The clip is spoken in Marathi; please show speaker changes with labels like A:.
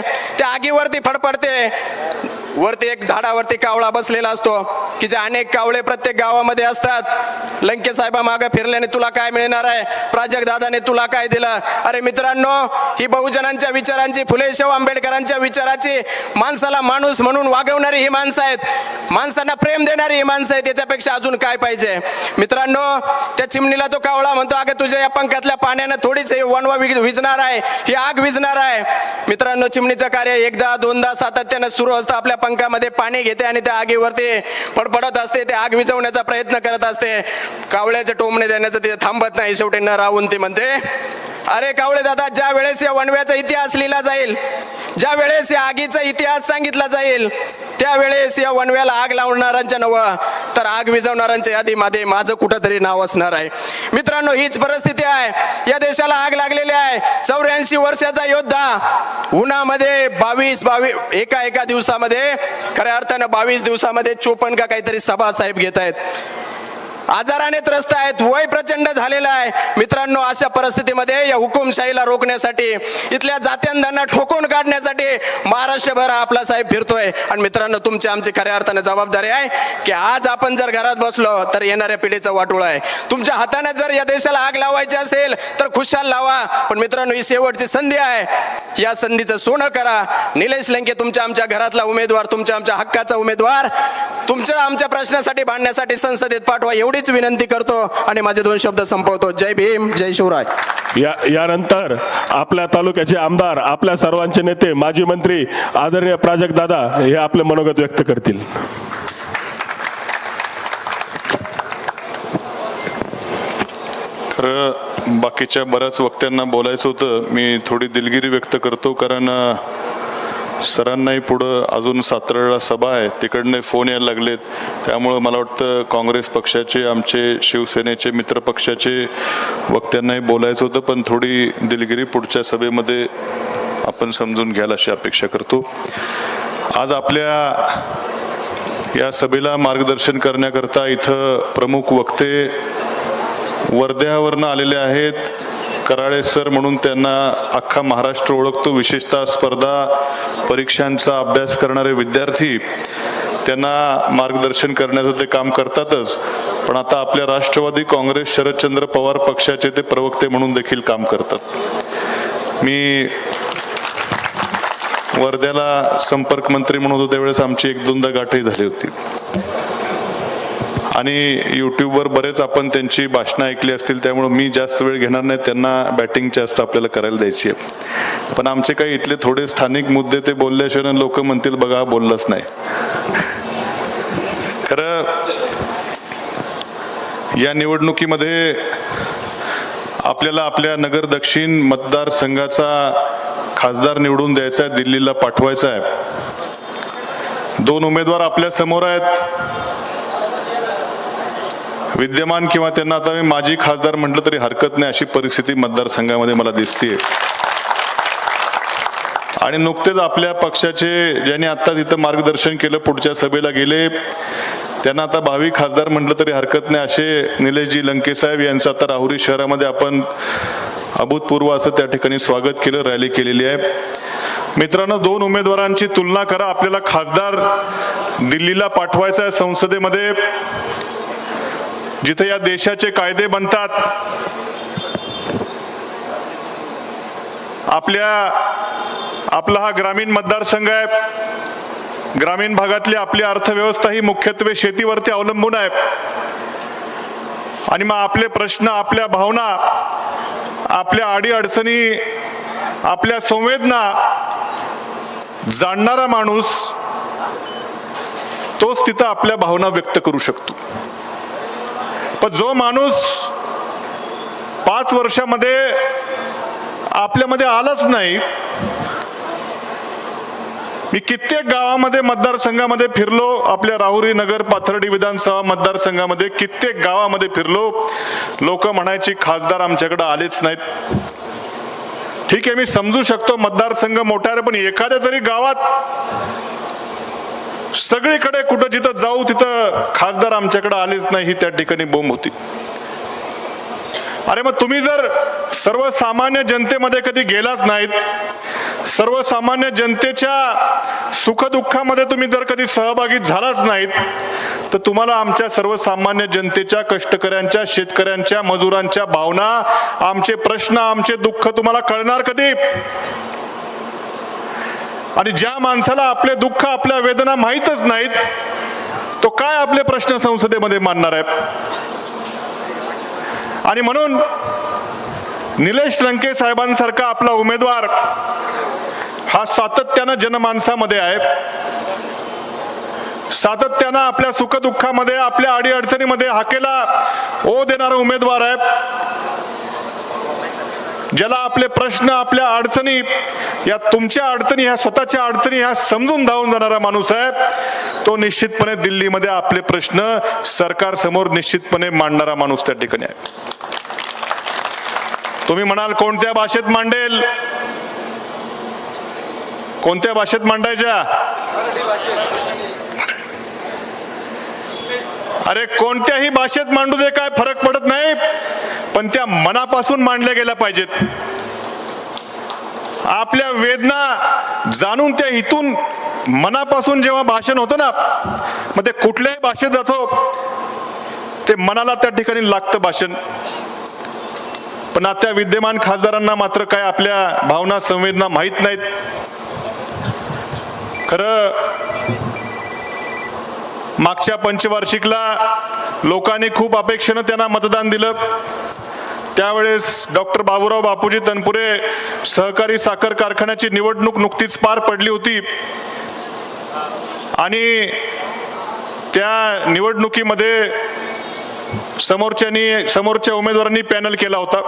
A: असते त्या आगीवरती फडफडते. वरती एक झाडावरती कावळा बसलेला असतो की जे अनेक कावळे प्रत्येक गावामध्ये असतात. लंके साहेबा मागे फिरल्याने तुला काय मिळणार आहे? प्राजक दादाने तुला काय दिलं? अरे मित्रांनो ही बहुजनांच्या विचारांची फुले शाहू आंबेडकरांच्या विचाराची माणसाला माणूस म्हणून वागवणारी ही माणसं आहेत. माणसांना प्रेम देणारी ही माणसं आहेत याच्यापेक्षा अजून काय पाहिजे? मित्रांनो त्या चिमणीला तो कावळा म्हणतो अगं तुझ्या या पंखातल्या पाण्यानं थोडीच हे वनवा विजणार आहे ही आग विजणार आहे. मित्रांनो चिमणीचं कार्य एकदा दोनदा सातत्यानं सुरू असतं. आपल्या पंखामध्ये पाणी घेते आणि त्या आगीवरती पडपडत असते. ते आग विझवण्याचा प्रयत्न करत असते. कावळ्याचे टोमणे देण्याचं ते थांबत नाही. शेवटी न राहून ते म्हणते अरे कावळे दादा ज्या वेळेस या वनव्याचा इतिहास लिहिला जाईल ज्या वेळेस या आगीचा इतिहास सांगितला जाईल त्यावेळेस या वनव्याला आग लावणाऱ्यांच्या नव तर आग विझवणाऱ्यांच्या यादीमध्ये माझं कुठंतरी नाव असणार आहे. मित्रांनो हीच परिस्थिती आहे. या देशाला आग लागलेली आहे. चौऱ्याऐंशी वर्षाचा योद्धा उन्हामध्ये बावीस बावीस एका एका दिवसामध्ये खऱ्या अर्थानं बावीस दिवसामध्ये चोपन्न का काहीतरी सभा साहेब घेत आहेत. आजाराने त्रस्त आहेत वय प्रचंड झालेलं आहे. मित्रांनो अशा परिस्थितीमध्ये या हुकुमशाहीला रोखण्यासाठी इथल्या जात्यांधांना ठोकून काढण्यासाठी महाराष्ट्रभर हा आपला साहेब फिरतोय. आणि मित्रांनो तुमची आमची खऱ्या अर्थाने जबाबदारी आहे की आज आपण जर घरात बसलो तर येणाऱ्या पिढीचा वाटोळा आहे. तुमच्या हाताने जर या देशाला आग लावायची असेल तर खुशाल लावा. पण मित्रांनो ही शेवटची संधी आहे. या संधीचं सोनं करा. निलेश लंके तुमच्या आमच्या घरातला उमेदवार तुमच्या आमच्या हक्काचा उमेदवार तुमच्या आमच्या प्रश्नासाठी भांडण्यासाठी संसदेत पाठवा. एवढीच विनंती करतो आणि माझे दोन शब्द संपवतो. जय भीम जय शिवराय.
B: या यानंतर आपल्या तालुक्याचे आमदार आपल्या सर्वांचे नेते माजी मंत्री आदरणीय प्राजक्त दादा हे आपले मनोगत व्यक्त करतील.
C: खरं बाकीच्या बऱ्याच वक्त्यांना बोलायचं होतं मी थोडी दिलगिरी व्यक्त करतो कारण सरांनाही पुढं अजून साताराला सभा आहे. तिकडनं फोन यायला लागलेत. त्यामुळं मला वाटतं काँग्रेस पक्षाचे आमचे शिवसेनेचे मित्र पक्षाचे वक्त्यांनाही बोलायचं होतं पण थोडी दिलगिरी पुढच्या सभेमध्ये आपण समजून घ्याल अशी अपेक्षा करतो. आज आपल्या या सभेला मार्गदर्शन करण्याकरता इथं प्रमुख वक्ते वर्ध्यावरनं आलेले आहेत. कराळे सर म्हणून त्यांना अख्खा महाराष्ट्र ओळखतो. विशेषतः स्पर्धा परीक्षांचा अभ्यास करणारे विद्यार्थी त्यांना मार्गदर्शन करण्याचं ते काम करतातच. पण आता आपल्या राष्ट्रवादी काँग्रेस शरदचंद्र पवार पक्षाचे ते प्रवक्ते म्हणून देखील काम करतात. मी वर्ध्याला संपर्क मंत्री म्हणून होतो त्यावेळेस आमची एक दोनदा गाठही झाली होती. आणि युट्यूबवर बरेच आपण त्यांची भाषणं ऐकली असतील त्यामुळे मी जास्त वेळ घेणार नाही. त्यांना बॅटिंग जास्त आपल्याला करायला द्यायची आहे. पण आमचे काही इथले थोडे स्थानिक मुद्दे ते बोलल्याशिवाय लोक म्हणतील बघा बोललंच नाही. खरं या निवडणुकीमध्ये आपल्याला आपल्या नगर दक्षिण मतदारसंघाचा खासदार निवडून द्यायचा आहे दिल्लीला पाठवायचा आहे. दोन उमेदवार आपल्यासमोर आहेत. विद्यमान किंवा त्यांना आता मी माजी खासदार म्हटलं तरी हरकत नाही अशी परिस्थिती मतदारसंघामध्ये मला दिसतीये. आणि नुकतेच आपल्या पक्षाचे ज्यांनी आत्ताच इथं मार्गदर्शन केलं पुढच्या सभेला गेले त्यांना आता भावी खासदार म्हटलं तरी हरकत नाही असे निलेशजी लंकेसाहेब यांचं आता राहुरी शहरामध्ये आपण अभूतपूर्व असं त्या ठिकाणी स्वागत केलं रॅली केलेली आहे. मित्रांनो दोन उमेदवारांची तुलना करा. आपल्याला खासदार दिल्लीला पाठवायचा आहे संसदेमध्ये. जिथे या देशाचे कायदे बनतात आपल्या आपला हा ग्रामीण मतदारसंघ आहे. ग्रामीण भागातली आपली अर्थव्यवस्था ही मुख्यत्वे शेतीवरती अवलंबून आहे. आणि मग आपले प्रश्न आपल्या भावना आपल्या अडीअडचणी आपल्या संवेदना जाणणारा माणूस तोच तिथं आपल्या भावना व्यक्त करू शकतो. पण जो माणूस पाच वर्षामध्ये आपल्यामध्ये आलाच नाही मी कित्येक गावामध्ये मतदारसंघामध्ये फिरलो आपल्या राहुरी नगर पाथर्डी विधानसभा मतदारसंघामध्ये कित्येक गावामध्ये फिरलो. लोक म्हणायची खासदार आमच्याकडे आलेच नाहीत. ठीक आहे मी समजू शकतो मतदारसंघ मोठा आहे पण एखाद्या तरी गावात सगळीकडे कुठं जिथं जाऊ तिथं खासदार आमच्याकडे आलेच नाही ही त्या ठिकाणी बोंब होती. अरे मग तुम्ही जर सर्वसामान्य जनतेमध्ये कधी गेलाच नाहीत सर्वसामान्य जनतेच्या सुखदुःखामध्ये तुम्ही जर कधी सहभागी झालाच नाहीत तर तुम्हाला आमच्या सर्वसामान्य जनतेच्या कष्टकऱ्यांच्या शेतकऱ्यांच्या मजुरांच्या भावना आमचे प्रश्न आमचे दुःख तुम्हाला कळणार कधी? आणि ज्या माणसाला आपले दुःख आपल्या वेदना माहीतच नाहीत तो काय आपले प्रश्न संसदेमध्ये मांडणार आहे? आणि म्हणून निलेश लंके साहेबांसारखा आपला उमेदवार हा सातत्यानं जनमानसामध्ये आहे. सातत्यानं आपल्या सुखदुःखामध्ये आपल्या अडीअडचणीमध्ये हाकेला ओ देणारा उमेदवार आहे. ज्याला आपले प्रश्न आपल्या अडचणी या तुमच्या अडचणी ह्या स्वतःच्या अडचणी ह्या समजून धावून जाणारा माणूस आहे तो निश्चितपणे दिल्लीमध्ये आपले प्रश्न सरकार समोर निश्चितपणे मांडणारा माणूस त्या ठिकाणी आहे. तुम्ही म्हणाल कोणत्या भाषेत मांडेल? कोणत्या भाषेत मांडायच्या? अरे कोणत्याही भाषेत मांडू दे काय फरक पडत नाही पण त्या मनापासून मांडल्या गेल्या पाहिजेत. आपल्या वेदना जाणून त्या इथून मनापासून जेव्हा भाषण होतं ना मग ते कुठल्याही भाषेत जातो ते मनाला त्या ठिकाणी लागतं भाषण. पण आता विद्यमान खासदारांना मात्र काय आपल्या भावना संवेदना माहीत नाहीत. खरं मागच्या पंचवार्षिकला लोकांनी खूप अपेक्षेनं त्यांना मतदान दिलं. त्यावेळेस डॉक्टर बाबूराव बापूजी तनपुरे सहकारी साखर कारखान्याची निवडणूक नुकतीच पार पडली होती. आणि त्या निवडणुकीमध्ये समोरच्यांनी समोरच्या उमेदवारांनी पॅनल केला होता.